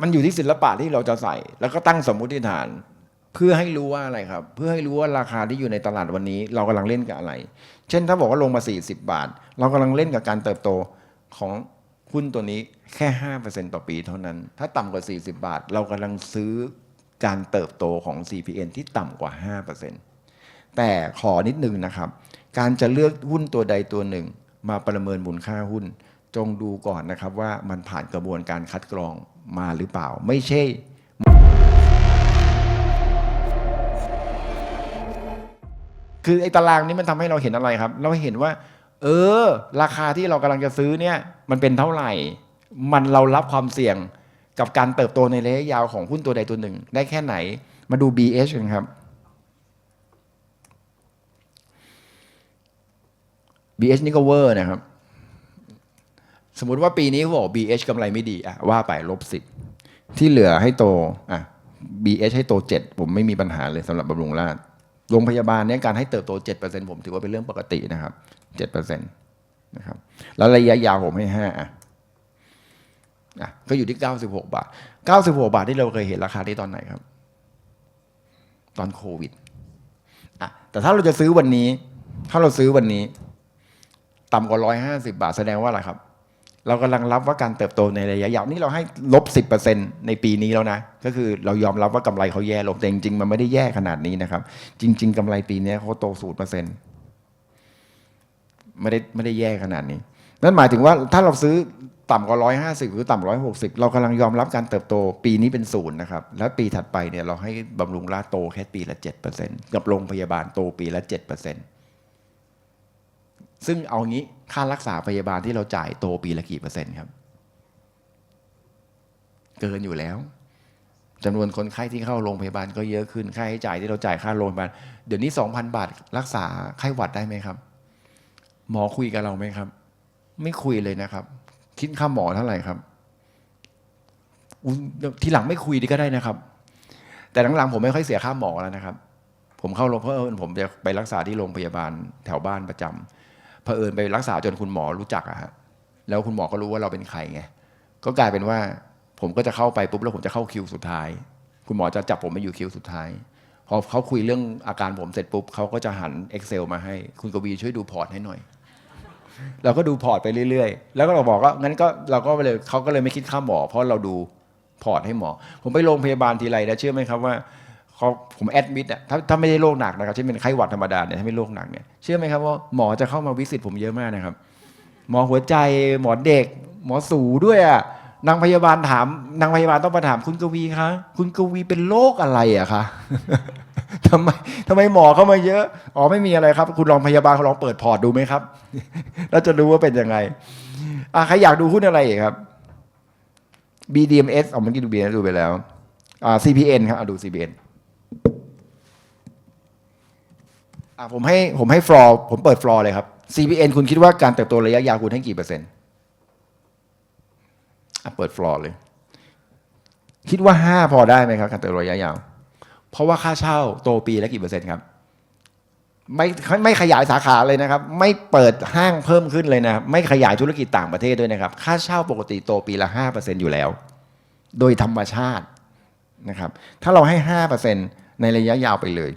มันอยู่ที่ศิลปะที่เราจะใส่ แล้วก็ตั้งสมมุติฐาน เพื่อให้รู้ว่าอะไรครับ เพื่อให้รู้ว่าราคาที่อยู่ในตลาดวันนี้ เรากำลังเล่นกับอะไร เช่นถ้าบอกว่าลงมา 40 บาท เรากำลังเล่นกับการเติบโตของหุ้นตัวนี้แค่5%ต่อปีเท่านั้น ถ้าต่ำกว่า 40 บาท เรากำลังซื้อการเติบโตของ CPN ที่ต่ำกว่า 5%แต่ขอนิดนึงนะครับ การจะเลือกหุ้นตัวใดตัวหนึ่ง มาประเมินมูลค่าหุ้น จงดูก่อนนะครับว่ามันผ่านกระบวนการคัดกรองมาหรือเปล่า ไม่ใช่คือไอ้ตารางนี้มันทำให้เราเห็นอะไรครับ เราเห็นว่า เออ ราคาที่เรากำลังจะซื้อเนี่ย มันเป็นเท่าไหร่ มันเรารับความเสี่ยงกับการเติบโตในระยะยาวของหุ้นตัวใดตัวหนึ่ง ได้แค่ไหน มาดู BH กันครับ BH นี่ก็เวอร์นะครับ สมมติว่าปีนี้เขาบอก BH กำไรไม่ดีอะว่าไปลบสิบที่เหลือให้โตอะ BH ให้โต7ผมไม่มีปัญหาเลยสำหรับบำรุงราษฎร์โรงพยาบาลเนี่ยการให้เติบโต 7%ผมถือว่าเป็นเรื่องปกตินะครับ 7%นะครับแล้วระยะยาวผมให้5อะอะก็อยู่ที่ 96 บาท 96 บาทที่เราเคยเห็นราคาที่ตอนไหนครับ ตอนโควิดอะแต่ถ้าเราจะซื้อวันนี้ ถ้าเราซื้อวันนี้ ต่ำกว่า 150 บาทแสดงว่าอะไรครับ เรากำลังรับว่าการเติบโตในระยะยาวนี่เราให้ลบ10%ในปีนี้แล้วนะ ก็คือเรายอมรับว่ากำไรเขาแย่ลงแต่จริงๆ มันไม่ได้แย่ขนาดนี้นะครับ จริง ๆกำไรปีนี้เขาโตศูนย์เปอร์เซ็นต์ไม่ได้ไม่ได้แย่ขนาดนี้ นั่นหมายถึงว่าถ้าเราซื้อต่ำกว่า150หรือต่ำ160เรากำลังยอมรับการเติบโตปีนี้เป็นศูนย์นะครับ แล้วปีถัดไปเนี่ยเราให้บำรุงราษฎร์โตแค่ปีละ7%กับโรงพยาบาลโตปีละ7%ซึ่ ซึ่งเอางี้ค่ารักษาพยาบาลที่เราจ่ายโตปีละกี่เปอร์เซ็นต์ครับ เกินอยู่แล้วจำนวนคนไข้ที่เข้าโรงพยาบาลก็เยอะขึ้นค่าใช้จ่ายที่เราจ่ายค่าโรงพยาบาลเดี๋ยวนี้2,000บาทรักษาไข้หวัดได้ไหมครับ หมอคุยกับเราไหมครับ ไม่คุยเลยนะครับ คิดค่าหมอเท่าไหร่ครับทีหลังไม่คุยดีก็ได้นะครับ แต่หลังๆผมไม่ค่อยเสียค่าหมอแล้วนะครับ ผมเข้าโรงเพราะเอิญผมจะไปรักษาที่โรงพยาบาลแถวบ้านประจำ เผอิญไปรักษาจนคุณหมอรู้จักอะฮะแล้วคุณหมอก็รู้ว่าเราเป็นใครไงก็กลายเป็นว่าผมก็จะเข้าไปปุ๊บแล้วผมจะเข้าคิวสุดท้าย คุณหมอจะจับผมมาอยู่คิวสุดท้ายพอเขาคุยเรื่องอาการผมเสร็จปุ๊บเขาก็จะหัน Excel มาให้ คุณกวีช่วยดูพอร์ตให้หน่อย เราก็ดูพอร์ตไปเรื่อยๆ แล้วก็เราบอกว่างั้นก็เราก็เลยเขาก็เลยไม่คิดค่าหมอ เพราะเราดูพอร์ตให้หมอ ผมไปโรงพยาบาลทีไรนะเชื่อไหมครับว่า เขาผมแอดมิดอะถ้าถ้าไม่ได้โรคหนักนะครับเช่นเป็นไข้หวัดธรรมดาเนี่ยถ้าไม่โรคหนักเนี่ยเชื่อไหมครับว่าหมอจะเข้ามาวิสิตผมเยอะมากนะครับ หมอหัวใจหมอเด็ก หมอสูด้วยอะนางพยาบาลถาม นางพยาบาลต้องมาถามคุณกวีคะคุณกวีเป็นโรคอะไรอะคะทำไมทำไมหมอเข้ามาเยอะ อ๋อไม่มีอะไรครับ คุณลองพยาบาลเขาลองเปิดพอร์ตดูไหมครับ แล้วจะรู้ว่าเป็นยังไงอะใครอยากดูหุ้นอะไรอีกครับ BDMs เอาเมื่อกี้ดู BDMs ดูไปแล้วอ่า CPN ครับดู CPN อะผมให้ผมให้ฟลอร์ผมเปิดฟลอร์เลยครับ CPN คุณคิดว่าการเติบโตระยะยาวคุณให้กี่เปอร์เซ็นต์อะเปิดฟลอร์เลย คิดว่าห้าพอได้ไหมครับ การเติบโตระยะยาว เพราะว่าค่าเช่าโตปีละกี่เปอร์เซ็นต์ครับไม่ไม่ขยายสาขาเลยนะครับ ไม่เปิดห้างเพิ่มขึ้นเลยนะครับ ไม่ขยายธุรกิจต่างประเทศด้วยนะครับ ค่าเช่าปกติโตปีละห้าเปอร์เซ็นอยู่แล้ว โดยธรรมชาตินะครับ ถ้าเราให้ห้าเปอร์เซ็นในระยะยาวไปเลย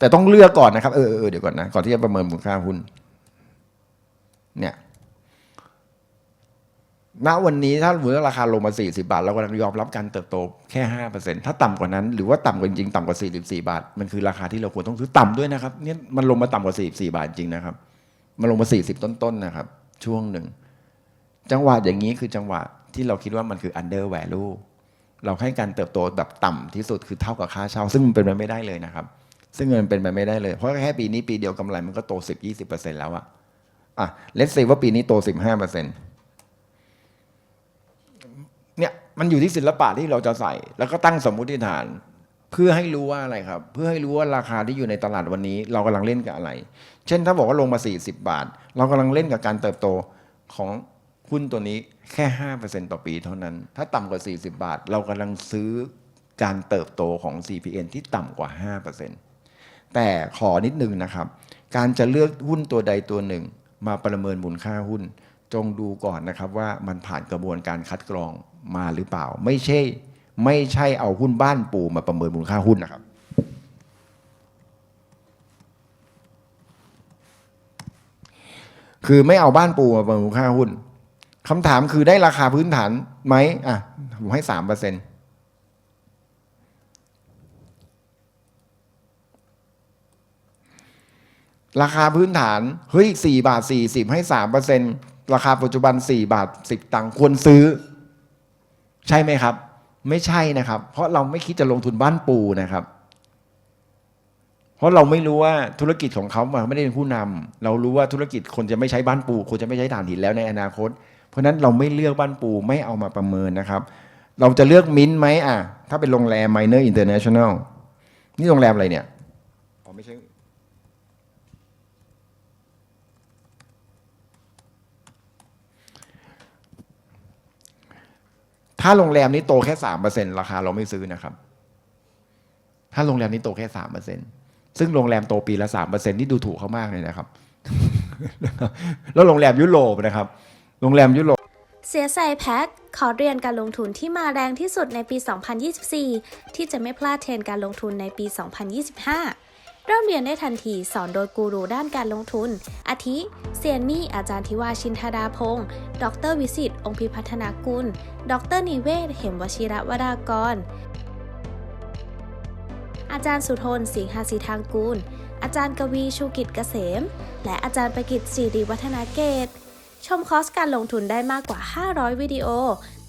แต่ต้องเลือกก่อนนะครับเออเออเดี๋ยวก่อนนะ ก่อนที่จะประเมินมูลค่าหุ้น เนี่ย ณ วันนี้ถ้าหมูราคาลงมา 40 บาท เรากำลังยอมรับการเติบโตแค่ 5%ถ้าต่ำกว่านั้น หรือว่าต่ำกว่าจริงๆต่ำกว่า 44 บาท มันคือราคาที่เราควรต้องซื้อต่ำด้วยนะครับ เนี่ยมันลงมาต่ำกว่า 44 บาทจริงนะครับ มันลงมา 40 ต้นๆนะครับ ช่วงหนึ่ง จังหวะอย่างนี้คือจังหวะที่เราคิดว่ามันคือ under value เราให้การเติบโตแบบต่ำที่สุดคือเท่ากับค่าเช่า ซึ่งมันเป็นไปไม่ได้เลยนะครับ ซึ่งมันเป็นไปไม่ได้เลย เพราะแค่ปีนี้ปีเดียวกำไรมันก็โต10-20%แล้วอะอะเลตเซว่าปีนี้โต15%เปอร์เซ็นเนี่ยมันอยู่ที่ศิลปะที่เราจะใส่ แล้วก็ตั้งสมมุติฐาน เพื่อให้รู้ว่าอะไรครับ เพื่อให้รู้ว่าราคาที่อยู่ในตลาดวันนี้ เรากำลังเล่นกับอะไร เช่นถ้าบอกว่าลงมา 40 บาท เรากำลังเล่นกับการเติบโตของหุ้นตัวนี้แค่5%ต่อปีเท่านั้น ถ้าต่ำกว่า 40 บาท เรากำลังซื้อการเติบโตของ CPN ที่ต่ำกว่า 5% แต่ขอนิดนึงนะครับ การจะเลือกหุ้นตัวใดตัวหนึ่ง มาประเมินมูลค่าหุ้น จงดูก่อนนะครับว่ามันผ่านกระบวนการคัดกรองมาหรือเปล่า ไม่ใช่ ไม่ใช่เอาหุ้นบ้านปูมาประเมินมูลค่าหุ้นนะครับ คือไม่เอาบ้านปูมาประเมินมูลค่าหุ้นคำถามคือได้ราคาพื้นฐานไหมอะผมให้สามเปอร์เซ็นต์ ราคาพื้นฐาน เฮ้ยสี่บาทสี่สิบให้สามเปอร์เซ็นราคาปัจจุบันสี่บาทสิบตังค์ควรซื้อ ใช่ไหมครับ ไม่ใช่นะครับ เพราะเราไม่คิดจะลงทุนบ้านปูนะครับ เพราะเราไม่รู้ว่าธุรกิจของเขาไม่ได้เป็นผู้นำเรารู้ว่าธุรกิจคนจะไม่ใช้บ้านปูคนจะไม่ใช้ถ่านหินแล้วในอนาคต เพราะนั้นเราไม่เลือกบ้านปูไม่เอามาประเมินนะครับ เราจะเลือกมิ้นท์ไหมอะถ้าเป็นโรงแรม Minor International นี่โรงแรมอะไรเนี่ยอ๋อไม่ใช่ ถ้าโรงแรมนี้โตแค่สามเปอร์เซ็นราคาเราไม่ซื้อนะครับ ถ้าโรงแรมนี้โตแค่สามเปอร์เซ็นซึ่งโรงแรมโตปีละสามเปอร์เซ็นนี่ดูถูกเขามากเลยนะครับ แล้วโรงแรมยุโรปนะครับ โรงแรมยุโรปเสียใส่แพ็คขอเรียนการลงทุนที่มาแรงที่สุดในปี 2024 ที่จะไม่พลาดเทรนการลงทุนในปี 2025 เริ่มเรียนได้ทันทีสอนโดยกูรูด้านการลงทุน อาทิ เซียนมี่ อาจารย์ทิวาชินธดาพงศ์ดรวิสิตองค์พิพัฒนากุล ดรนิเวศ เหมวชิระวรากร อาจารย์สุทน สิงหาสีทางกูล อาจารย์กวีชูกิจเกษม และอาจารย์ประกิตศิริวัฒนาเกต ชมคอร์สการลงทุนได้มากกว่า 500 วิดีโอ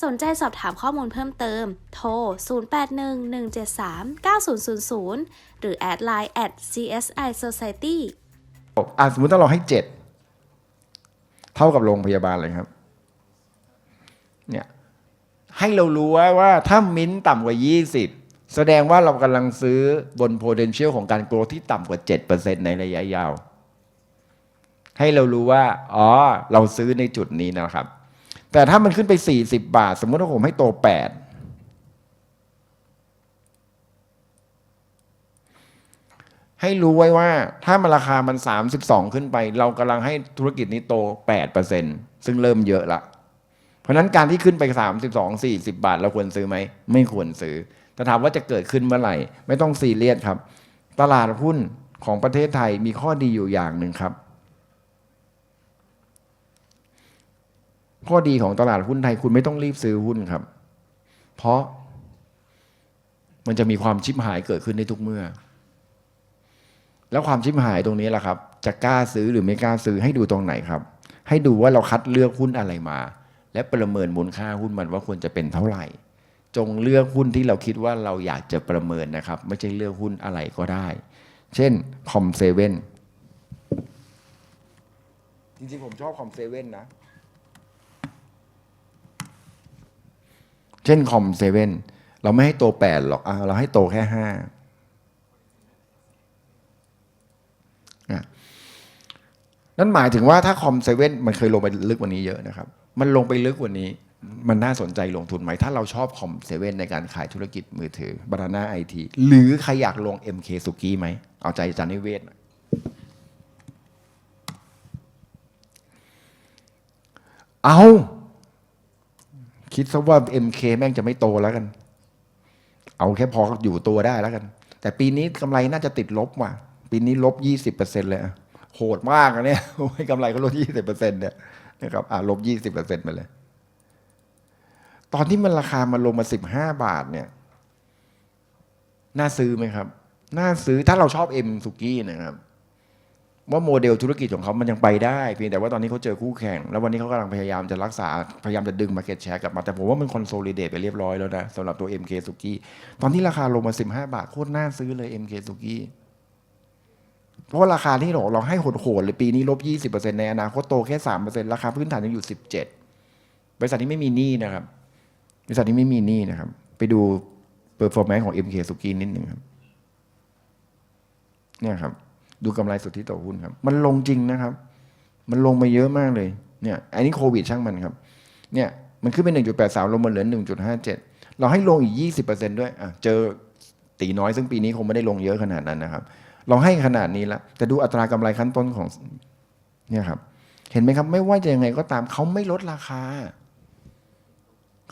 สนใจสอบถามข้อมูลเพิ่มเติม โทร 0811739000 หรือแอดไลน์ at CSI Society อะสมมติถ้าเราให้เจ็ดเท่ากับโรงพยาบาลเลยครับ เนี่ย ให้เรารู้ว่าว่าถ้ามิ้นท์ต่ำกว่า 20 แสดงว่าเรากำลังซื้อบน potential ของการโกรธที่ต่ำกว่า 7%ในระยะยาว ให้เรารู้ว่า อ๋อ เราซื้อในจุดนี้นะครับ แต่ถ้ามันขึ้นไป 40 บาท สมมติว่าผมให้โต 8 ให้รู้ไว้ว่าถ้ามันราคามัน 32 ขึ้นไป เรากำลังให้ธุรกิจนี้โต 8%ซึ่งเริ่มเยอะละ เพราะฉะนั้นการที่ขึ้นไป 32 40 บาท เราควรซื้อไหม ไม่ควรซื้อ แต่ถามว่าจะเกิดขึ้นเมื่อไหร่ ไม่ต้องซีเรียสครับ ตลาดหุ้นของประเทศไทยมีข้อดีอยู่อย่างหนึ่งครับ ข้อดีของตลาดหุ้นไทยคุณไม่ต้องรีบซื้อหุ้นครับ เพราะมันจะมีความชิบหายเกิดขึ้นในทุกเมื่อ แล้วความชิบหายตรงนี้แหละครับ จะกล้าซื้อหรือไม่กล้าซื้อให้ดูตรงไหนครับ ให้ดูว่าเราคัดเลือกหุ้นอะไรมา และประเมินมูลค่าหุ้นมันว่าควรจะเป็นเท่าไหร่ จงเลือกหุ้นที่เราคิดว่าเราอยากจะประเมินนะครับ ไม่ใช่เลือกหุ้นอะไรก็ได้ เช่นคอมเซเว่นจริงๆผมชอบคอมเซเว่นนะ เช่นคอมเซเว่นเราไม่ให้โตแปดหรอกเราให้โตแค่ห้านั่นหมายถึงว่าถ้าคอมเซเว่นมันเคยลงไปลึกกว่านี้เยอะนะครับ มันลงไปลึกกว่านี้ มันน่าสนใจลงทุนไหม ถ้าเราชอบคอมเซเว่นในการขายธุรกิจมือถือบานาน่าไอทีหรือใครอยากลง MK สุกี้ไหม เอาใจอาจารย์นิเวศเอา คิดซะว่า MK แม่งจะไม่โตแล้วกัน เอาแค่พออยู่ตัวได้แล้วกัน แต่ปีนี้กำไรน่าจะติดลบว่ะ ปีนี้ลบยี่สิบเปอร์เซ็นเลยอะโหดมากอะเนี่ยโอ้ยกำไรก็ลดยี่สิบเปอร์เซ็นเนี่ยนะครับอ่าลบยี่สิบเปอร์เซ็นไปเลย ตอนที่มันราคามันลงมาสิบห้าบาทเนี่ย น่าซื้อไหมครับ น่าซื้อถ้าเราชอบเอ็มสุกี้นะครับ ว่าโมเดลธุรกิจของเขามันยังไปได้ เพียงแต่ว่าตอนนี้เขาเจอคู่แข่ง แล้ววันนี้เขากำลังพยายามจะรักษา พยายามจะดึงมาเก็ตแชร์กลับมา แต่ผมว่ามันคอนโซลิเดตไปเรียบร้อยแล้วนะสำหรับตัว MK สุกี้ตอนที่ราคาลงมา 15 บาท โคตรน่าซื้อเลย MK สุกี้เพราะราคาที่เราเราให้โหดๆเลยปีนี้ลบ 20%ในอนาคตโตแค่ 3%ราคาพื้นฐานยังอยู่ 17 บริษัทนี้ไม่มีหนี้นะครับบริษัทนี้ไม่มีหนี้นะครับ ไปดู performance ของ MK สุกี้นิดหนึ่งครับเนี่ยครับ ดูกำไรสุทธิต่อหุ้นครับ มันลงจริงนะครับ มันลงมาเยอะมากเลยเนี่ยอันนี้โควิดช่างมันครับเนี่ยมันขึ้นไป1.83ลงมาเหลือ 1.57 เราให้ลงอีก 20%ด้วยอะเจอตีน้อยซึ่งปีนี้คงไม่ได้ลงเยอะขนาดนั้นนะครับ เราให้ขนาดนี้แล้วแต่ดูอัตรากำไรขั้นต้นของเนี่ยครับ เห็นไหมครับ ไม่ว่าจะยังไงก็ตามเขาไม่ลดราคา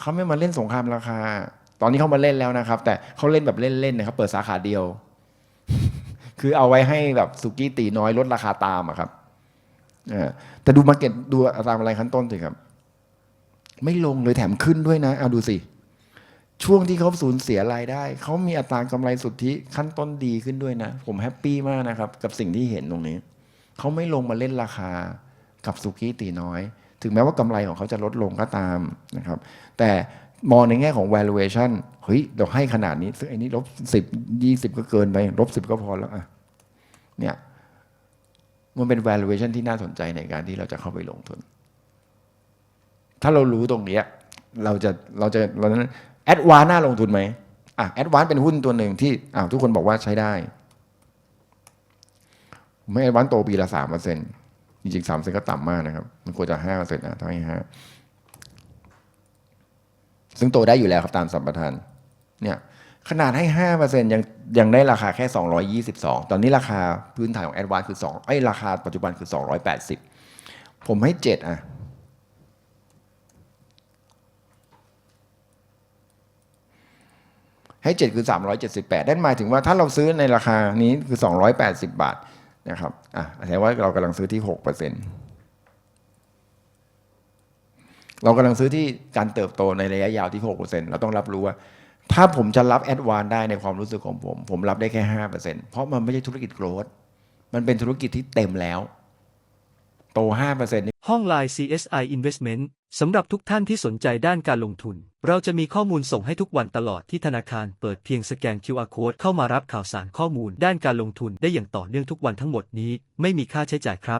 เขาไม่มาเล่นสงครามราคา ตอนนี้เขามาเล่นแล้วนะครับ แต่เขาเล่นแบบเล่นๆนะครับ เปิดสาขาเดียว คือเอาไว้ให้แบบสุกี้ตีน้อยลดราคาตามอะครับอแต่ดูมาเก็ตดูอัตรากำไรขั้นต้นสิครับ ไม่ลงเลยแถมขึ้นด้วยนะเอาดูสิ ช่วงที่เขาสูญเสียรายได้ เขามีอัตรากำไรสุทธิขั้นต้นดีขึ้นด้วยนะ ผมแฮปปี้มากนะครับ กับสิ่งที่เห็นตรงนี้ เขาไม่ลงมาเล่นราคากับสุกี้ตีน้อย ถึงแม้ว่ากำไรของเขาจะลดลงก็ตามนะครับ แต่ มองในแง่ของ valuation เฮ้ยเราให้ขนาดนี้ซึ่งไอ้นี้ลบสิบยี่สิบก็เกินไปลบสิบก็พอแล้วอะเนี่ยมันเป็น valuation ที่น่าสนใจในการที่เราจะเข้าไปลงทุน ถ้าเรารู้ตรงเนี้ยเราจะเราจะเรานั้นแอดวานน่าลงทุนไหมอะแอดวานเป็นหุ้นตัวหนึ่งที่อ้าวทุกคนบอกว่าใช้ได้ไม่แอดวานโตปีละสามเปอร์เซ็นต์จริงๆสามเปอร์เซ็นก็ต่ำมากนะครับ มันควรจะห้าเปอร์เซ็นต์อะถ้าให้ห้า ซึ่งโตได้อยู่แล้วครับตามสัมปทานเนี่ยขนาดให้ 5%ยังยังได้ราคาแค่ 222 ตอนนี้ราคาพื้นฐานของแอดวานคือ2ไอ้ราคาปัจจุบันคือ 280 ผมให้ 7 อะ ให้ 7 คือ 378นั่นหมายถึงว่าถ้าเราซื้อในราคานี้คือ 280 บาทนะครับอะแสดงว่าเรากำลังซื้อที่ 6% เร์เซ็นเรากำลังซื้อที่การเติบโตในระยะยาวที่หกเปอร์เซ็นเราต้องรับรู้ว่า ถ้าผมจะรับแอดวานได้ในความรู้สึกของผม ผมรับได้แค่ห้าเปอร์เซ็นเพราะมันไม่ใช่ธุรกิจโกรดมันเป็นธุรกิจที่เต็มแล้ว โตห้าเปอร์เซ็นห้องไลน์ CSI Investment สำหรับทุกท่านที่สนใจด้านการลงทุน เราจะมีข้อมูลส่งให้ทุกวันตลอดที่ธนาคารเปิดเพียงสแกน QR Code เข้ามารับข่าวสารข้อมูลด้านการลงทุนได้อย่างต่อเนื่องทุกวันทั้งหมดนี้ ไม่มีค่าใช้จ่ายครับ